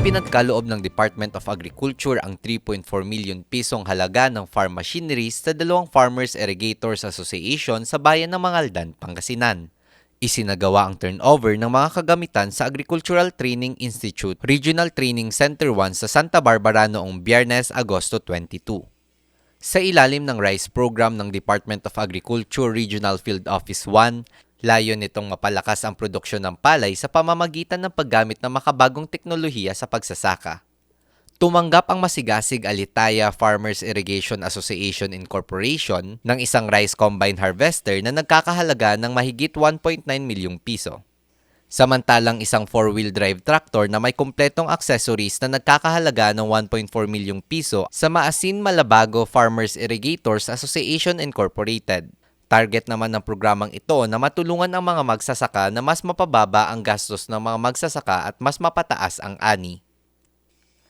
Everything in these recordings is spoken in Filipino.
Ipinagkaloob ng Department of Agriculture ang 3.4 million pisong halaga ng farm machineries sa dalawang Farmers Irrigators Association sa bayan ng Mangaldan, Pangasinan. Isinagawa ang turnover ng mga kagamitan sa Agricultural Training Institute Regional Training Center 1 sa Santa Barbara noong Biyernes, Agosto 22. Sa ilalim ng RICE program ng Department of Agriculture Regional Field Office 1, layo nitong mapalakas ang produksyon ng palay sa pamamagitan ng paggamit ng makabagong teknolohiya sa pagsasaka. Tumanggap ang Masigasig Alitaya Farmers Irrigation Association Incorporation ng isang rice combine harvester na nagkakahalaga ng mahigit 1.9 milyong piso. Samantalang isang four-wheel drive tractor na may kumpletong accessories na nagkakahalaga ng 1.4 milyong piso sa Maasin Malabago Farmers Irrigators Association Incorporated. Target naman ng programang ito na matulungan ang mga magsasaka na mas mapababa ang gastos ng mga magsasaka at mas mapataas ang ani.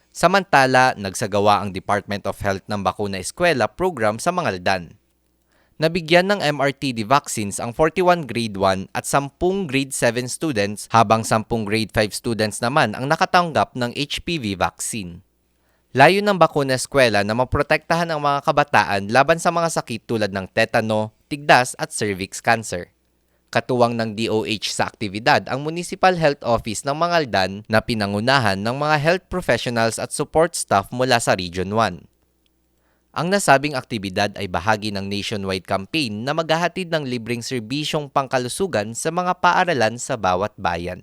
Samantala, nagsagawa ang Department of Health ng Bakuna Eskwela program sa Mangaldan. Nabigyan ng MRTD vaccines ang 41 grade 1 at 10 grade 7 students habang 10 grade 5 students naman ang nakatanggap ng HPV vaccine. Layo ng bakuna eskwela na maprotektahan ang mga kabataan laban sa mga sakit tulad ng tetano, tigdas at cervix cancer. Katuwang ng DOH sa aktibidad ang Municipal Health Office ng Mangaldan na pinangunahan ng mga health professionals at support staff mula sa Region 1. Ang nasabing aktibidad ay bahagi ng nationwide campaign na maghahatid ng libreng serbisyong pangkalusugan sa mga paaralan sa bawat bayan.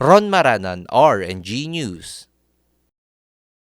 Ron Maranan, R&G News